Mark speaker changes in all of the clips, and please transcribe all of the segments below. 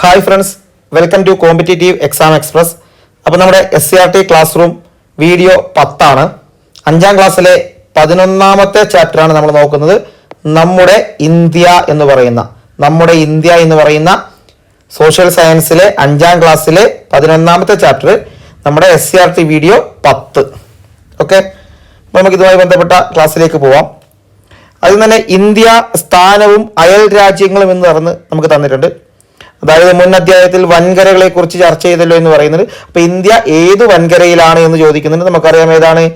Speaker 1: Hi friends welcome to competitive exam express. അപ്പോൾ നമ്മുടെ S C R T classroom video പത്താണ്. അഞ്ചാം ക്ലാസ്സിലെ പതിനൊന്നാമത്തെ ചാപ്റ്ററാണ് നമ്മൾ നോക്കുന്നത്. നമ്മുടെ ഇന്ത്യ എന്ന് പറയുന്ന നമ്മുടെ ഇന്ത്യ എന്ന് പറയുന്ന സോഷ്യൽ സയൻസിലെ അഞ്ചാം ക്ലാസ്സിലെ പതിനൊന്നാമത്തെ ചാപ്റ്റർ നമ്മുടെ S C R T video പത്ത്. ഓക്കെ അപ്പോൾ നമുക്ക് ഇതുമായി ബന്ധപ്പെട്ട ക്ലാസ്സിലേക്ക് പോവാം. അതിൽ തന്നെ ഇന്ത്യ സ്ഥാനവും അയൽ രാജ്യങ്ങളും എന്ന് പറഞ്ഞ് നമുക്ക് തന്നിട്ടുണ്ട്. അതായത് മുൻ അധ്യായത്തിൽ വൻകരകളെ കുറിച്ച് ചർച്ച ചെയ്തല്ലോ എന്ന് പറയുന്നത്. അപ്പൊ ഇന്ത്യ ഏത് വൻകരയിലാണ് എന്ന് ചോദിക്കുന്നുണ്ട്. നമുക്കറിയാം ഏതാണ്?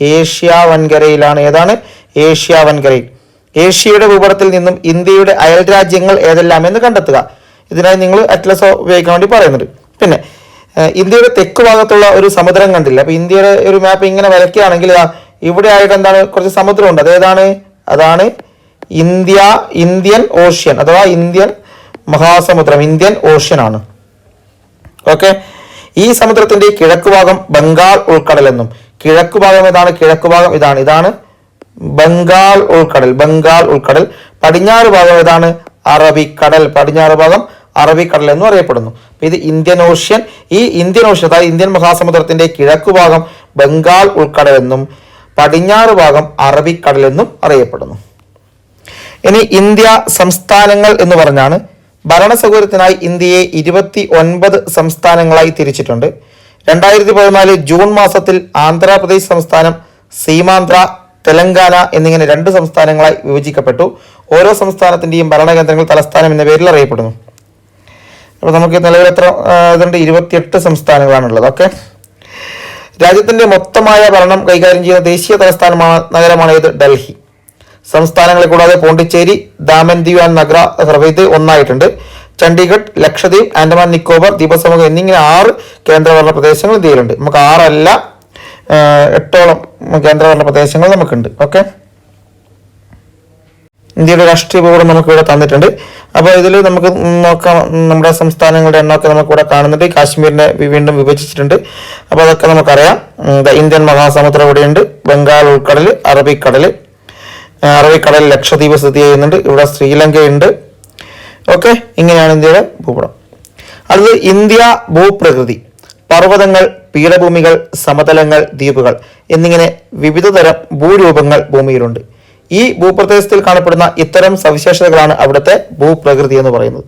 Speaker 1: ഏഷ്യ വൻകരയിലാണ്. ഏതാണ്? ഏഷ്യ വൻകരയിൽ. ഏഷ്യയുടെ ഭൂപടത്തിൽ നിന്നും ഇന്ത്യയുടെ അയൽ രാജ്യങ്ങൾ ഏതെല്ലാം എന്ന് കണ്ടെത്തുക. ഇതിനായി നിങ്ങൾ അറ്റ്ലസ് ഉപയോഗിക്കാൻ വേണ്ടി പറയുന്നുണ്ട്. പിന്നെ ഇന്ത്യയുടെ തെക്ക് ഭാഗത്തുള്ള ഒരു സമുദ്രം കണ്ടില്ല? അപ്പൊ ഇന്ത്യയുടെ ഒരു മാപ്പ് ഇങ്ങനെ വരയ്ക്കുകയാണെങ്കിൽ ഇവിടെ ആയിട്ട് എന്താണ്? കുറച്ച് സമുദ്രമുണ്ട്. അതേതാണ് അതാണ് ഇന്ത്യ ഇന്ത്യൻ ഓഷ്യൻ അഥവാ ഇന്ത്യൻ മഹാസമുദ്രം ഇന്ത്യൻ ഓഷ്യൻ ആണ്. ഓക്കെ ഈ സമുദ്രത്തിന്റെ കിഴക്ക് ഭാഗം ബംഗാൾ ഉൾക്കടൽ എന്നും കിഴക്ക് ഭാഗം ഇതാണ് കിഴക്ക് ഭാഗം ഇതാണ്. ഇതാണ് ബംഗാൾ ഉൾക്കടൽ ബംഗാൾ ഉൾക്കടൽ. പടിഞ്ഞാറ് ഭാഗം ഇതാണ് അറബിക്കടൽ. പടിഞ്ഞാറ് ഭാഗം അറബിക്കടൽ എന്നും അറിയപ്പെടുന്നു. ഇത് ഇന്ത്യൻ ഓഷ്യൻ ഈ ഇന്ത്യൻ ഓഷ്യൻ അതായത് ഇന്ത്യൻ മഹാസമുദ്രത്തിന്റെ കിഴക്ക് ഭാഗം ബംഗാൾ ഉൾക്കടൽ എന്നും പടിഞ്ഞാറ് ഭാഗം അറബിക്കടൽ എന്നും അറിയപ്പെടുന്നു. ഇനി ഇന്ത്യ സംസ്ഥാനങ്ങൾ എന്ന് പറഞ്ഞാണ് ഭരണസൗകര്യത്തിനായി ഇന്ത്യയെ ഇരുപത്തി ഒൻപത് സംസ്ഥാനങ്ങളായി തിരിച്ചിട്ടുണ്ട്. രണ്ടായിരത്തി പതിനാല് ജൂൺ മാസത്തിൽ ആന്ധ്രാപ്രദേശ് സംസ്ഥാനം സീമാന്ധ്ര തെലങ്കാന എന്നിങ്ങനെ രണ്ട് സംസ്ഥാനങ്ങളായി വിഭജിക്കപ്പെട്ടു. ഓരോ സംസ്ഥാനത്തിന്റെയും ഭരണകേന്ദ്രങ്ങൾ തലസ്ഥാനം എന്ന പേരിൽ അറിയപ്പെടുന്നു. അപ്പോൾ നമുക്ക് നിലവിൽ എത്ര ഇതുണ്ട്? ഇരുപത്തിയെട്ട് സംസ്ഥാനങ്ങളാണുള്ളത്. ഓക്കെ. രാജ്യത്തിന്റെ മൊത്തമായ ഭരണം കൈകാര്യം ചെയ്യുന്ന ദേശീയ തലസ്ഥാനമാണ് നഗരമാണ് ഇത് ഡൽഹി. സംസ്ഥാനങ്ങളെ കൂടാതെ പോണ്ടിച്ചേരി ദാമൻ ദിയു ആൻഡ് നഗ്ര ഹർവൈദ് ഒന്നായിട്ടുണ്ട്. ചണ്ഡീഗഡ് ലക്ഷദ്വീപ് ആൻഡമാൻ നിക്കോബാർ ദ്വീപസമൂഹം എന്നിങ്ങനെ ആറ് കേന്ദ്രഭരണ പ്രദേശങ്ങൾ ഇന്ത്യയിലുണ്ട് നമുക്ക് ആറല്ല എട്ടോളം കേന്ദ്രഭരണ പ്രദേശങ്ങൾ നമുക്കുണ്ട്. ഓക്കെ? ഇന്ത്യയുടെ രാഷ്ട്രീയ ഭൂപടം നമുക്ക് ഇവിടെ തന്നിട്ടുണ്ട്. അപ്പോൾ ഇതിൽ നമുക്ക് നോക്കാം നമ്മുടെ സംസ്ഥാനങ്ങളുടെ എണ്ണമൊക്കെ നമുക്ക് ഇവിടെ കാണുന്നുണ്ട്. കാശ്മീരിനെ വീണ്ടും വിഭജിച്ചിട്ടുണ്ട്. അപ്പോൾ അതൊക്കെ നമുക്കറിയാം. ഇന്ത്യൻ മഹാസമുദ്രം ഇവിടെയുണ്ട്. ബംഗാൾ ഉൾക്കടൽ അറബിക്കടൽ അറബിക്കടൽ ലക്ഷദ്വീപ് സ്ഥിതി ചെയ്യുന്നുണ്ട്. ഇവിടെ ശ്രീലങ്കയുണ്ട്. ഓക്കെ ഇങ്ങനെയാണ് ഇന്ത്യയുടെ ഭൂപടം. അടുത്തത് ഇന്ത്യ ഭൂപ്രകൃതി. പർവതങ്ങൾ പീഠഭൂമികൾ സമതലങ്ങൾ ദ്വീപുകൾ എന്നിങ്ങനെ വിവിധ തരം ഭൂരൂപങ്ങൾ ഭൂമിയിലുണ്ട്. ഈ ഭൂപ്രദേശത്തിൽ കാണപ്പെടുന്ന ഇത്തരം സവിശേഷതകളാണ് അവിടുത്തെ ഭൂപ്രകൃതി എന്ന് പറയുന്നത്.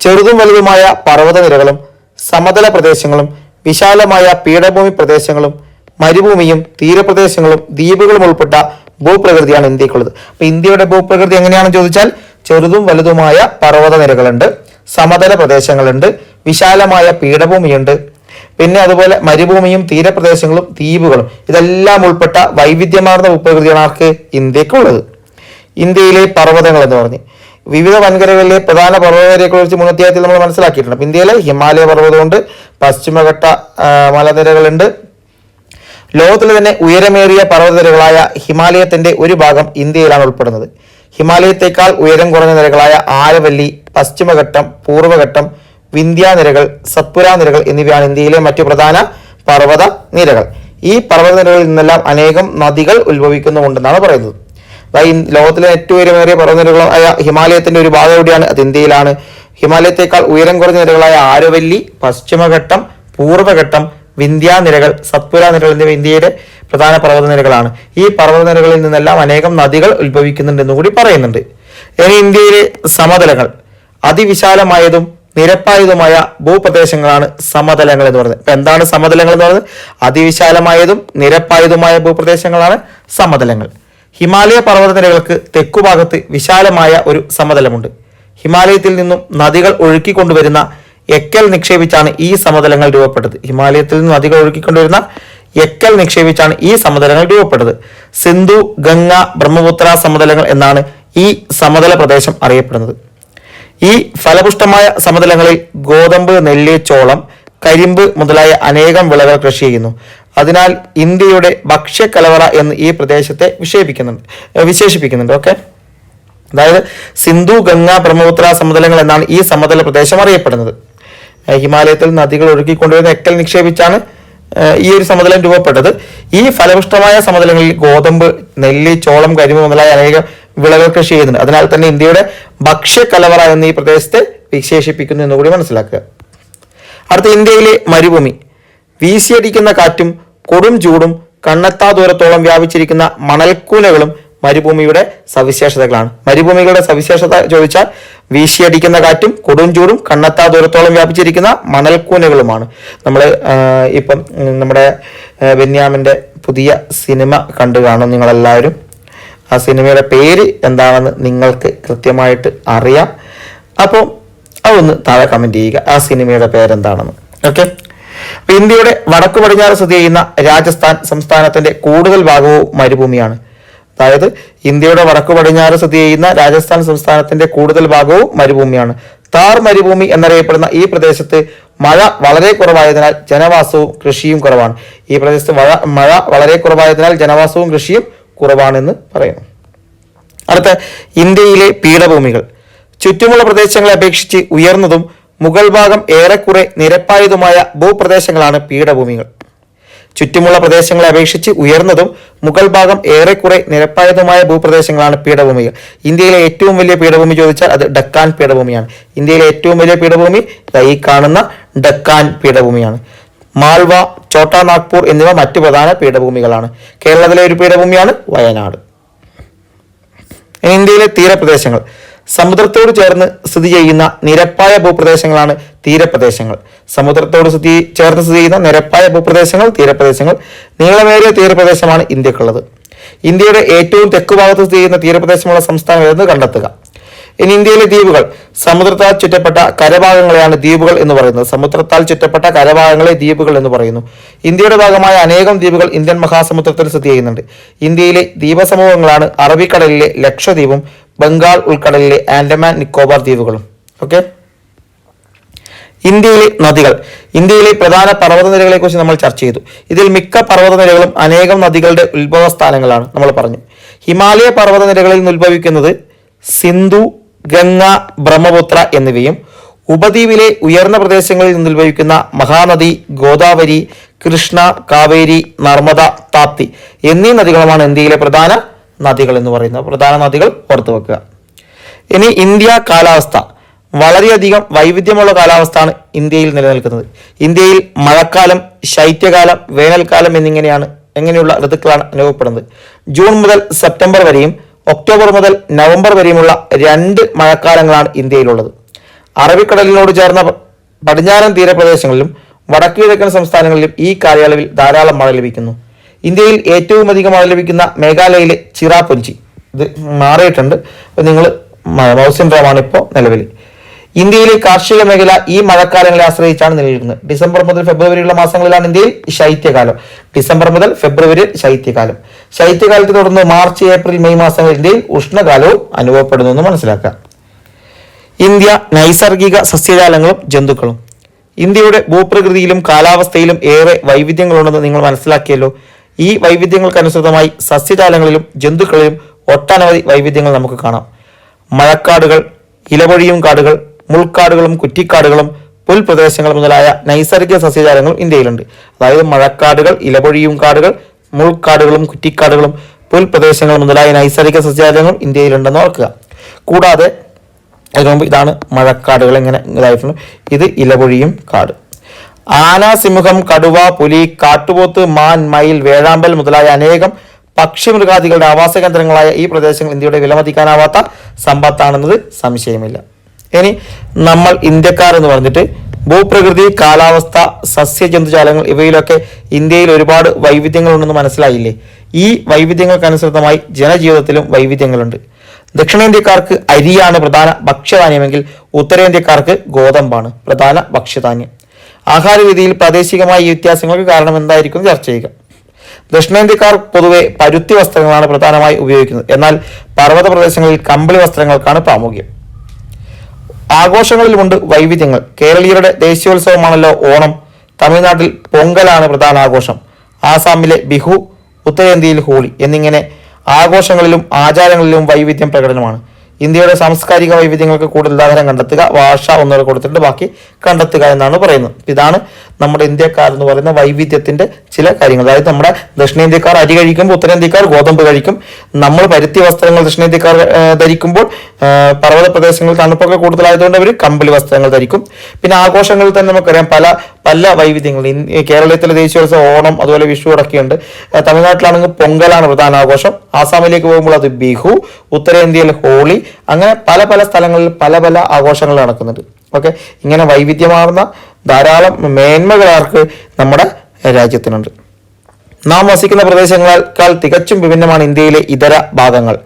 Speaker 1: ചെറുതും വലുതുമായ പർവതനിരകളും സമതല പ്രദേശങ്ങളും വിശാലമായ പീഠഭൂമി പ്രദേശങ്ങളും മരുഭൂമിയും തീരപ്രദേശങ്ങളും ദ്വീപുകളും ഉൾപ്പെട്ട ഭൂപ്രകൃതിയാണ് ഇന്ത്യക്കുള്ളത്. അപ്പൊ ഇന്ത്യയുടെ ഭൂപ്രകൃതി എങ്ങനെയാണെന്ന് ചോദിച്ചാൽ ചെറുതും വലുതുമായ പർവത നിരകളുണ്ട് സമതല പ്രദേശങ്ങളുണ്ട് വിശാലമായ പീഠഭൂമിയുണ്ട്. പിന്നെ അതുപോലെ മരുഭൂമിയും തീരപ്രദേശങ്ങളും ദ്വീപുകളും. ഇതെല്ലാം ഉൾപ്പെട്ട വൈവിധ്യമാർന്ന ഭൂപ്രകൃതിയാണ് ആർക്ക്? ഇന്ത്യക്കുള്ളത്. ഇന്ത്യയിലെ പർവതങ്ങൾ എന്ന് പറഞ്ഞു. വിവിധ വൻകരകളിലെ പ്രധാന പർവതനിരയെ കുറിച്ച് മുൻ അധ്യായത്തിൽ നമ്മൾ മനസ്സിലാക്കിയിട്ടുണ്ട്. ഇന്ത്യയിലെ ഹിമാലയ പർവതമുണ്ട് പശ്ചിമഘട്ട മലനിരകളുണ്ട് ലോകത്തിലെ തന്നെ ഉയരമേറിയ പർവതനിരകളായ ഹിമാലയത്തിന്റെ ഒരു ഭാഗം ഇന്ത്യയിലാണ് ഉൾപ്പെടുന്നത്. ഹിമാലയത്തേക്കാൾ ഉയരം കുറഞ്ഞ നിരകളായ ആരവല്ലി പശ്ചിമഘട്ടം പൂർവഘട്ടം വിന്ധ്യാനിരകൾ സത്പുര നിരകൾ എന്നിവയാണ് ഇന്ത്യയിലെ മറ്റു പ്രധാന പർവത നിരകൾ. ഈ പർവത നിരകളിൽ നിന്നെല്ലാം അനേകം നദികൾ ഉത്ഭവിക്കുന്നുണ്ടെന്നാണ് പറയുന്നത്. അതായത് ലോകത്തിലെ ഏറ്റവും ഉയരമേറിയ പർവതനിരകളായ ഹിമാലയത്തിന്റെ ഒരു ഭാഗം എവിടെയാണ്? അത് ഇന്ത്യയിലാണ്. ഹിമാലയത്തേക്കാൾ ഉയരം കുറഞ്ഞ നിരകളായ ആരവല്ലി പശ്ചിമഘട്ടം പൂർവഘട്ടം വിന്ധ്യാനിരകൾ സത്പുര നിരകൾ എന്നിവ ഇന്ത്യയുടെ പ്രധാന പർവതനിരകളാണ് ഈ പർവതനിരകളിൽ നിന്നെല്ലാം അനേകം നദികൾ ഉത്ഭവിക്കുന്നുണ്ടെന്ന് കൂടി പറയുന്നുണ്ട്. ഇനി ഇന്ത്യയിലെ സമതലങ്ങൾ. അതിവിശാലമായതും നിരപ്പായതുമായ ഭൂപ്രദേശങ്ങളാണ് സമതലങ്ങൾ എന്ന് പറയുന്നത്. ഇപ്പൊ എന്താണ് സമതലങ്ങൾ എന്ന് പറയുന്നത്? അതിവിശാലമായതും നിരപ്പായതുമായ ഭൂപ്രദേശങ്ങളാണ് സമതലങ്ങൾ. ഹിമാലയ പർവതനിരകൾക്ക് തെക്കുഭാഗത്ത് വിശാലമായ ഒരു സമതലമുണ്ട്. ഹിമാലയത്തിൽ നിന്നും നദികൾ ഒഴുക്കിക്കൊണ്ടുവരുന്ന എക്കൽ നിക്ഷേപിച്ചാണ് ഈ സമതലങ്ങൾ രൂപപ്പെട്ടത്. ഹിമാലയത്തിൽ നിന്ന് നദികൾ ഒഴുകിക്കൊണ്ടിരുന്ന എക്കൽ നിക്ഷേപിച്ചാണ് ഈ സമതലങ്ങൾ രൂപപ്പെട്ടത്. സിന്ധു ഗംഗ ബ്രഹ്മപുത്ര സമതലങ്ങൾ എന്നാണ് ഈ സമതല പ്രദേശം അറിയപ്പെടുന്നത്. ഈ ഫലപുഷ്ടമായ സമതലങ്ങളിൽ ഗോതമ്പ് നെല്ല് ചോളം കരിമ്പ് മുതലായ അനേകം വിളകൾ കൃഷി ചെയ്യുന്നു. അതിനാൽ ഇന്ത്യയുടെ ഭക്ഷ്യക്കലവറ എന്ന് ഈ പ്രദേശത്തെ വിശേഷിപ്പിക്കുന്നുണ്ട് വിശേഷിപ്പിക്കുന്നുണ്ട്. ഓക്കെ? അതായത് സിന്ധു ഗംഗ ബ്രഹ്മപുത്ര സമതലങ്ങൾ എന്നാണ് ഈ സമതല പ്രദേശം അറിയപ്പെടുന്നത്. ഹിമാലയത്തിൽ നദികൾ ഒഴുകിക്കൊണ്ടുവരുന്ന എക്കൽ നിക്ഷേപിച്ചാണ് ഈ ഒരു സമതലം രൂപപ്പെട്ടത്. ഈ ഫലപുഷ്ടമായ സമതലങ്ങളിൽ ഗോതമ്പ് നെല്ല് ചോളം കരിമ്പ് മുതലായ അനേകം വിളകൾ കൃഷി ചെയ്യുന്നുണ്ട്. അതിനാൽ തന്നെ ഇന്ത്യയുടെ ഭക്ഷ്യക്കലവറ എന്ന് ഈ പ്രദേശത്തെ വിശേഷിപ്പിക്കുന്നു എന്നുകൂടി മനസ്സിലാക്കുക. അടുത്ത ഇന്ത്യയിലെ മരുഭൂമി. വീശിയടിക്കുന്ന കാറ്റും കൊടും ചൂടും കണ്ണെത്താ ദൂരത്തോളം വ്യാപിച്ചിരിക്കുന്ന മണൽക്കൂലകളും മരുഭൂമിയുടെ സവിശേഷതകളാണ്. മരുഭൂമികളുടെ സവിശേഷത ചോദിച്ചാൽ വീശിയടിക്കുന്ന കാറ്റും കൊടും ചൂടും കണ്ണത്താ ദൂരത്തോളം വ്യാപിച്ചിരിക്കുന്ന മണൽക്കൂനകളുമാണ്. നമ്മൾ ഇപ്പം നമ്മുടെ ബെന്യാമിന്റെ പുതിയ സിനിമ കണ്ടു കാണും നിങ്ങളെല്ലാവരും. ആ സിനിമയുടെ പേര് എന്താണെന്ന് നിങ്ങൾക്ക് കൃത്യമായിട്ട് അറിയാം. അപ്പോൾ അതൊന്ന് താഴെ കമന്റ് ചെയ്യുക. ആ സിനിമയുടെ പേരെന്താണെന്ന്. ഓക്കെ ഇന്ത്യയുടെ വടക്കു പടിഞ്ഞാറ് സ്ഥിതി ചെയ്യുന്ന രാജസ്ഥാൻ സംസ്ഥാനത്തിന്റെ കൂടുതൽ ഭാഗവും മരുഭൂമിയാണ്. അതായത് ഇന്ത്യയുടെ വടക്കു പടിഞ്ഞാറ് സ്ഥിതി ചെയ്യുന്ന രാജസ്ഥാൻ സംസ്ഥാനത്തിന്റെ കൂടുതൽ ഭാഗവും മരുഭൂമിയാണ്. താർ മരുഭൂമി എന്നറിയപ്പെടുന്ന ഈ പ്രദേശത്ത് മഴ വളരെ കുറവായതിനാൽ ജനവാസവും കൃഷിയും കുറവാണ്. ഈ പ്രദേശത്ത് മഴ വളരെ കുറവായതിനാൽ ജനവാസവും കൃഷിയും കുറവാണെന്ന് പറയുന്നു. അടുത്ത ഇന്ത്യയിലെ പീഠഭൂമികൾ. ചുറ്റുമുള്ള പ്രദേശങ്ങളെ അപേക്ഷിച്ച് ഉയർന്നതും മുഗൾ ഭാഗം ഏറെക്കുറെ നിരപ്പായതുമായ ഭൂപ്രദേശങ്ങളാണ് പീഠഭൂമികൾ. ചുറ്റുമുള്ള പ്രദേശങ്ങളെ അപേക്ഷിച്ച് ഉയർന്നതും മുഗൾ ഭാഗം ഏറെക്കുറെ നിരപ്പായതുമായ ഭൂപ്രദേശങ്ങളാണ് പീഠഭൂമികൾ. ഇന്ത്യയിലെ ഏറ്റവും വലിയ പീഠഭൂമി ചോദിച്ചാൽ അത് ഡക്കാൻ പീഠഭൂമിയാണ്. ഇന്ത്യയിലെ ഏറ്റവും വലിയ പീഠഭൂമി ഈ കാണുന്ന ഡക്കാൻ പീഠഭൂമിയാണ്. മാൾവ ചോട്ടാ നാഗ്പൂർ എന്നിവ മറ്റു പ്രധാന പീഠഭൂമികളാണ്. കേരളത്തിലെ ഒരു പീഠഭൂമിയാണ് വയനാട്. ഇന്ത്യയിലെ തീരപ്രദേശങ്ങൾ. സമുദ്രത്തോട് ചേർന്ന് സ്ഥിതി ചെയ്യുന്ന നിരപ്പായ ഭൂപ്രദേശങ്ങളാണ് തീരപ്രദേശങ്ങൾ. സമുദ്രത്തോട് സ്ഥിതി ചേർന്ന് സ്ഥിതി ചെയ്യുന്ന നിരപ്പായ ഭൂപ്രദേശങ്ങൾ തീരപ്രദേശങ്ങൾ. നീളമേറിയ തീരപ്രദേശമാണ് ഇന്ത്യക്കുള്ളത്. ഇന്ത്യയുടെ ഏറ്റവും തെക്ക് ഭാഗത്ത് സ്ഥിതി ചെയ്യുന്ന തീരപ്രദേശമുള്ള സംസ്ഥാനം ഏതെന്ന് കണ്ടെത്തുക. ഇനി ഇന്ത്യയിലെ ദ്വീപുകൾ. സമുദ്രത്താൽ ചുറ്റപ്പെട്ട കരഭാഗങ്ങളെയാണ് ദ്വീപുകൾ എന്ന് പറയുന്നത്. സമുദ്രത്താൽ ചുറ്റപ്പെട്ട കരഭാഗങ്ങളെ ദ്വീപുകൾ എന്ന് പറയുന്നു. ഇന്ത്യയുടെ ഭാഗമായ അനേകം ദ്വീപുകൾ ഇന്ത്യൻ മഹാസമുദ്രത്തിൽ സ്ഥിതി ചെയ്യുന്നുണ്ട്. ഇന്ത്യയിലെ ദ്വീപസമൂഹങ്ങളാണ് അറബിക്കടലിലെ ലക്ഷദ്വീപും ബംഗാൾ ഉൾക്കടലിലെ ആൻഡമാൻ നിക്കോബാർ ദ്വീപുകളും. ഓക്കെ ഇന്ത്യയിലെ നദികൾ. ഇന്ത്യയിലെ പ്രധാന പർവതനിരകളെ കുറിച്ച് നമ്മൾ ചർച്ച ചെയ്തു. ഇതിൽ മിക്ക പർവതനിരകളും അനേകം നദികളുടെ ഉത്ഭവ സ്ഥാനങ്ങളാണ് നമ്മൾ പറഞ്ഞു. ഹിമാലയ പർവതനിരകളിൽ നിന്ന് ഉത്ഭവിക്കുന്നത് സിന്ധു ഗംഗ ബ്രഹ്മപുത്ര എന്നിവയും ഉപദ്വീപിലെ ഉയർന്ന പ്രദേശങ്ങളിൽ നിന്ന് ഉത്ഭവിക്കുന്ന മഹാനദി ഗോദാവരി കൃഷ്ണ കാവേരി നർമ്മദ താപ്തി എന്നീ നദികളുമാണ് ഇന്ത്യയിലെ പ്രധാന നദികൾ എന്ന് പറയുന്നത് പ്രധാന നദികൾ ഓർത്തു വെക്കുക. ഇനി ഇന്ത്യ കാലാവസ്ഥ. വളരെയധികം വൈവിധ്യമുള്ള കാലാവസ്ഥയാണ് ഇന്ത്യയിൽ നിലനിൽക്കുന്നത്. ഇന്ത്യയിൽ മഴക്കാലം ശൈത്യകാലം വേനൽക്കാലം എന്നിങ്ങനെയാണ് എങ്ങനെയുള്ള ഋതുക്കളാണ് അനുഭവപ്പെടുന്നത്. ജൂൺ മുതൽ സെപ്റ്റംബർ വരെയും ഒക്ടോബർ മുതൽ നവംബർ വരെയുമുള്ള രണ്ട് മഴക്കാലങ്ങളാണ് ഇന്ത്യയിലുള്ളത്. അറബിക്കടലിനോട് ചേർന്ന പടിഞ്ഞാറൻ തീരപ്രദേശങ്ങളിലും വടക്കു കിഴക്കൻ സംസ്ഥാനങ്ങളിലും ഈ കാലയളവിൽ ധാരാളം മഴ ലഭിക്കുന്നു. ഇന്ത്യയിൽ ഏറ്റവും അധികം മഴ ലഭിക്കുന്ന മേഘാലയയിലെ ചിറാപുഞ്ചി. ഇത് മാറിയിട്ടുണ്ട്. അപ്പോൾ നിങ്ങൾ മൗസിൻ ഡ്രോമാണ് ഇപ്പോൾ നിലവിൽ ഇന്ത്യയിലെ കാർഷിക മേഖല ഈ മഴക്കാലങ്ങളെ ആശ്രയിച്ചാണ് നിലനിൽക്കുന്നത്. ഡിസംബർ മുതൽ ഫെബ്രുവരിയുള്ള മാസങ്ങളിലാണ് ഇന്ത്യയിൽ ശൈത്യകാലം. ഡിസംബർ മുതൽ ഫെബ്രുവരി ശൈത്യകാലം. ശൈത്യകാലത്തെ തുടർന്ന് മാർച്ച് ഏപ്രിൽ മെയ് മാസങ്ങളിൽ ഇന്ത്യയിൽ ഉഷ്ണകാലവും അനുഭവപ്പെടുന്നു എന്ന് മനസ്സിലാക്കാം. ഇന്ത്യ നൈസർഗിക സസ്യജാലങ്ങളും ജന്തുക്കളും. ഇന്ത്യയുടെ ഭൂപ്രകൃതിയിലും കാലാവസ്ഥയിലും ഏറെ വൈവിധ്യങ്ങളുണ്ടെന്ന് നിങ്ങൾ മനസ്സിലാക്കിയല്ലോ. ഈ വൈവിധ്യങ്ങൾക്കനുസൃതമായി സസ്യജാലങ്ങളിലും ജന്തുക്കളിലും ഒട്ടനവധി വൈവിധ്യങ്ങൾ നമുക്ക് കാണാം. മഴക്കാടുകൾ ഇലപൊഴിയും കാടുകൾ മുൾക്കാടുകളും കുറ്റിക്കാടുകളും പുൽപ്രദേശങ്ങൾ മുതലായ നൈസർഗിക സസ്യജാലങ്ങളും ഇന്ത്യയിലുണ്ട്. അതായത് മഴക്കാടുകൾ ഇലപൊഴിയും കാടുകൾ മുൾക്കാടുകളും കുറ്റിക്കാടുകളും പുൽപ്രദേശങ്ങൾ മുതലായ നൈസർഗിക സസ്യജാലങ്ങളും ഇന്ത്യയിലുണ്ടെന്ന് ഓർക്കുക. കൂടാതെ അതിനു മുമ്പ് ഇതാണ് മഴക്കാടുകൾ എങ്ങനെ ഇതായിട്ടുണ്ട്. ഇത് ഇലപൊഴിയും കാട്. ആന സിംഹം കടുവ പുലി കാട്ടുപോത്ത് മാൻ മയിൽ വേഴാമ്പൽ മുതലായ അനേകം പക്ഷിമൃഗാദികളുടെ ആവാസ കേന്ദ്രങ്ങളായ ഈ പ്രദേശങ്ങൾ ഇന്ത്യയുടെ വിലമതിക്കാനാവാത്ത സമ്പത്താണെന്നത് സംശയമില്ല. ഇനി നമ്മൾ ഇന്ത്യക്കാർ എന്ന് പറഞ്ഞിട്ട് ഭൂപ്രകൃതി കാലാവസ്ഥ സസ്യ ജന്തുജാലങ്ങൾ ഇവയിലൊക്കെ ഇന്ത്യയിൽ ഒരുപാട് വൈവിധ്യങ്ങളുണ്ടെന്ന് മനസ്സിലായില്ലേ? ഈ വൈവിധ്യങ്ങൾക്കനുസൃതമായി ജനജീവിതത്തിലും വൈവിധ്യങ്ങളുണ്ട്. ദക്ഷിണേന്ത്യക്കാർക്ക് അരിയാണ് പ്രധാന ഭക്ഷ്യധാന്യമെങ്കിൽ ഉത്തരേന്ത്യക്കാർക്ക് ഗോതമ്പാണ് പ്രധാന ഭക്ഷ്യധാന്യം. ആഹാരരീതിയിൽ പ്രാദേശികമായ വ്യത്യാസങ്ങൾക്ക് കാരണം എന്തായിരിക്കും ചർച്ച ചെയ്യുക. ദക്ഷിണേന്ത്യക്കാർ പൊതുവെ പരുത്തി വസ്ത്രങ്ങളാണ് പ്രധാനമായി ഉപയോഗിക്കുന്നത്. എന്നാൽ പർവത പ്രദേശങ്ങളിൽ കമ്പിളി വസ്ത്രങ്ങൾക്കാണ് പ്രാമുഖ്യം. ആഘോഷങ്ങളിലുമുണ്ട് വൈവിധ്യങ്ങൾ. കേരളീയരുടെ ദേശീയോത്സവമാണല്ലോ ഓണം. തമിഴ്നാട്ടിൽ പൊങ്കലാണ് പ്രധാന ആഘോഷം. ആസാമിലെ ബിഹു ഉത്തരേന്ത്യയിൽ ഹോളി എന്നിങ്ങനെ ആഘോഷങ്ങളിലും ആചാരങ്ങളിലും വൈവിധ്യം പ്രകടനമാണ്. ഇന്ത്യയുടെ സാംസ്കാരിക വൈവിധ്യങ്ങൾക്ക് കൂടുതൽ ഉദാഹരണം കണ്ടെത്തുക. ഭാഷ ഒന്നുകൂടെ കൊടുത്തിട്ട് ബാക്കി കണ്ടെത്തുക എന്നാണ് പറയുന്നത്. ഇതാണ് നമ്മുടെ ഇന്ത്യക്കാർ എന്ന് പറയുന്ന വൈവിധ്യത്തിന്റെ ചില കാര്യങ്ങൾ. അതായത് നമ്മുടെ ദക്ഷിണേന്ത്യക്കാർ അരി കഴിക്കുമ്പോൾ ഉത്തരേന്ത്യക്കാർ ഗോതമ്പ് കഴിക്കും. നമ്മൾ പരുത്തി വസ്ത്രങ്ങൾ ദക്ഷിണേന്ത്യക്കാർ ധരിക്കുമ്പോൾ പർവത പ്രദേശങ്ങളിൽ തണുപ്പൊക്കെ കൂടുതലായതുകൊണ്ട് അവർ കമ്പിളി വസ്ത്രങ്ങൾ ധരിക്കും. പിന്നെ ആഘോഷങ്ങളിൽ തന്നെ നമുക്കറിയാം പല പല വൈവിധ്യങ്ങൾ കേരളത്തിലെ ദേശീയോത്സവം ഓണം അതുപോലെ വിഷു അടക്കിയുണ്ട്. തമിഴ്നാട്ടിലാണെങ്കിൽ പൊങ്കലാണ് പ്രധാന ആഘോഷം. ആസാമിലേക്ക് പോകുമ്പോൾ അത് ബിഹു ഉത്തരേന്ത്യയിൽ ഹോളി അങ്ങനെ പല പല സ്ഥലങ്ങളിൽ പല പല ആഘോഷങ്ങൾ നടക്കുന്നുണ്ട്. ഓക്കെ? ഇങ്ങനെ വൈവിധ്യമാർന്ന ധാരാളം മേന്മകളാർക്ക് നമ്മുടെ രാജ്യത്തിനുണ്ട്. നാം വസിക്കുന്ന പ്രദേശങ്ങളേക്കാൾ തികച്ചും വിഭിന്നമാണ് ഇന്ത്യയിലെ ഇതര ഭാഗങ്ങൾ.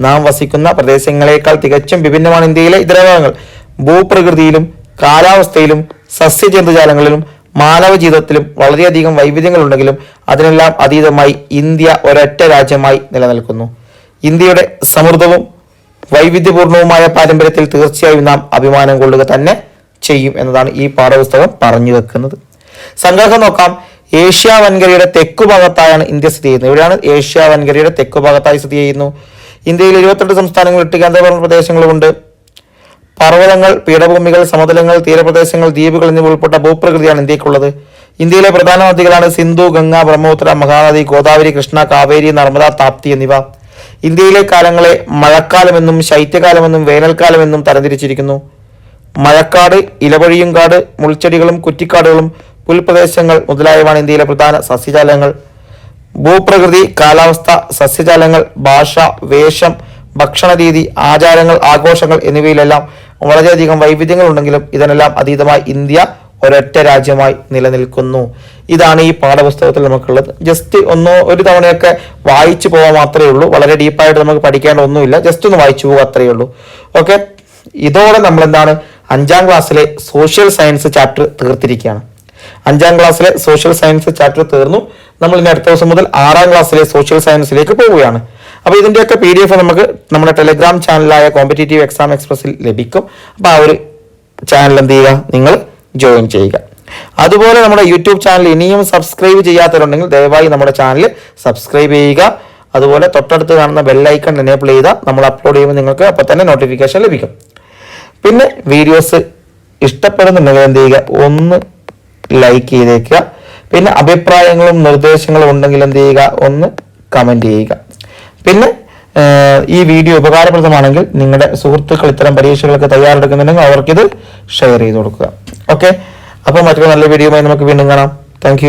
Speaker 1: നാം വസിക്കുന്ന പ്രദേശങ്ങളെക്കാൾ തികച്ചും വിഭിന്നമാണ് ഇന്ത്യയിലെ ഇതര ഭാഗങ്ങൾ. ഭൂപ്രകൃതിയിലും കാലാവസ്ഥയിലും സസ്യജന്തുജാലങ്ങളിലും മാനവ ജീവിതത്തിലും വളരെയധികം വൈവിധ്യങ്ങളുണ്ടെങ്കിലും അതിനെല്ലാം അതീതമായി ഇന്ത്യ ഒരൊറ്റ രാജ്യമായി നിലനിൽക്കുന്നു. ഇന്ത്യയുടെ സമൃദ്ധവും വൈവിധ്യപൂർണവുമായ പാരമ്പര്യത്തിൽ തീർച്ചയായും നാം അഭിമാനം കൊള്ളുക തന്നെ ചെയ്യും എന്നതാണ് ഈ പാഠപുസ്തകം പറഞ്ഞു വെക്കുന്നത്. സംഗ്രഹം നോക്കാം. ഏഷ്യ വൻകരയുടെ തെക്കു ഭാഗത്തായാണ് ഇന്ത്യ സ്ഥിതി ചെയ്യുന്നത്. ഇവിടെയാണ് ഏഷ്യ വൻകരയുടെ തെക്കു ഭാഗത്തായി സ്ഥിതി ചെയ്യുന്നു? ഇന്ത്യയിൽ ഇരുപത്തെട്ട് സംസ്ഥാനങ്ങൾ എട്ട് കേന്ദ്രഭരണ പ്രദേശങ്ങളുമുണ്ട്. പർവതങ്ങൾ പീഠഭൂമികൾ സമതലങ്ങൾ തീരപ്രദേശങ്ങൾ ദ്വീപുകൾ എന്നിവ ഉൾപ്പെട്ട ഭൂപ്രകൃതിയാണ് ഇന്ത്യക്കുള്ളത്. ഇന്ത്യയിലെ പ്രധാന നദികളാണ് സിന്ധു ഗംഗ ബ്രഹ്മപുത്ര മഹാനദി ഗോദാവരി കൃഷ്ണ കാവേരി നർമ്മദ താപ്തി എന്നിവ. ഇന്ത്യയിലെ കാലങ്ങളെ മഴക്കാലമെന്നും ശൈത്യകാലമെന്നും വേനൽക്കാലമെന്നും തരംതിരിച്ചിരിക്കുന്നു. മഴക്കാട് ഇലവഴിയുംകാട് മുൾച്ചെടികളും കുറ്റിക്കാടുകളും പുൽപ്രദേശങ്ങൾ മുതലായവാണ് ഇന്ത്യയിലെ പ്രധാന സസ്യജാലങ്ങൾ. ഭൂപ്രകൃതി കാലാവസ്ഥ സസ്യജാലങ്ങൾ ഭാഷ വേഷം ഭക്ഷണരീതി ആചാരങ്ങൾ ആഘോഷങ്ങൾ എന്നിവയിലെല്ലാം വളരെയധികം വൈവിധ്യങ്ങൾ ഉണ്ടെങ്കിലും ഇതിനെല്ലാം അതീതമായി ഇന്ത്യ ഒരൊറ്റ രാജ്യമായി നിലനിൽക്കുന്നു. ഇതാണ് ഈ പാഠപുസ്തകത്തിൽ നമുക്കുള്ളത്. ജസ്റ്റ് ഒന്നോ ഒരു തവണയൊക്കെ വായിച്ചു പോകാൻ മാത്രമേ ഉള്ളൂ. വളരെ ഡീപ്പായിട്ട് നമുക്ക് പഠിക്കേണ്ട ഒന്നുമില്ല. ജസ്റ്റ് ഒന്ന് വായിച്ചു പോകുക അത്രയേ ഉള്ളൂ. ഓക്കെ ഇതോടെ നമ്മൾ എന്താണ് അഞ്ചാം ക്ലാസ്സിലെ സോഷ്യൽ സയൻസ് ചാപ്റ്റർ തീർത്തിരിക്കുകയാണ്. അഞ്ചാം ക്ലാസ്സിലെ സോഷ്യൽ സയൻസ് ചാപ്റ്റർ തീർന്നു. നമ്മൾ ഇനി അടുത്ത ദിവസം മുതൽ ആറാം ക്ലാസ്സിലെ സോഷ്യൽ സയൻസിലേക്ക് പോവുകയാണ്. അപ്പോൾ ഇതിന്റെയൊക്കെ പി ഡി എഫ് നമുക്ക് നമ്മുടെ ടെലിഗ്രാം ചാനലായ കോമ്പറ്റേറ്റീവ് എക്സാം എക്സ്പ്രസിൽ ലഭിക്കും. അപ്പോൾ ആ ഒരു ചാനൽ എന്ത് ചെയ്യുക? നിങ്ങൾ ജോയിൻ ചെയ്യുക. അതുപോലെ നമ്മുടെ യൂട്യൂബ് ചാനൽ ഇനിയും സബ്സ്ക്രൈബ് ചെയ്യാത്തവരുണ്ടെങ്കിൽ ദയവായി നമ്മുടെ ചാനൽ സബ്സ്ക്രൈബ് ചെയ്യുക. അതുപോലെ തൊട്ടടുത്ത് കാണുന്ന ബെല്ലൈക്കൺ എനേബിൾ ചെയ്താൽ നമ്മൾ അപ്ലോഡ് ചെയ്യുമ്പോൾ നിങ്ങൾക്ക് അപ്പോൾ തന്നെ നോട്ടിഫിക്കേഷൻ ലഭിക്കും. പിന്നെ വീഡിയോസ് ഇഷ്ടപ്പെടുന്നുണ്ടെങ്കിൽ എന്ത് ചെയ്യുക? ഒന്ന് ലൈക്ക് ചെയ്തേക്കുക. പിന്നെ അഭിപ്രായങ്ങളും നിർദ്ദേശങ്ങളും ഉണ്ടെങ്കിൽ എന്ത് ചെയ്യുക? ഒന്ന് കമന്റ് ചെയ്യുക. പിന്നെ ഈ വീഡിയോ ഉപകാരപ്രദമാണെങ്കിൽ നിങ്ങളുടെ സുഹൃത്തുക്കൾ ഇത്തരം പരീക്ഷകളൊക്കെ തയ്യാറെടുക്കുന്നുണ്ടെങ്കിൽ അവർക്കിത് ഷെയർ ചെയ്ത് കൊടുക്കുക. ഓക്കെ? അപ്പോൾ മറ്റൊരു നല്ല വീഡിയോയുമായി നമുക്ക് വീണ്ടും കാണാം. താങ്ക്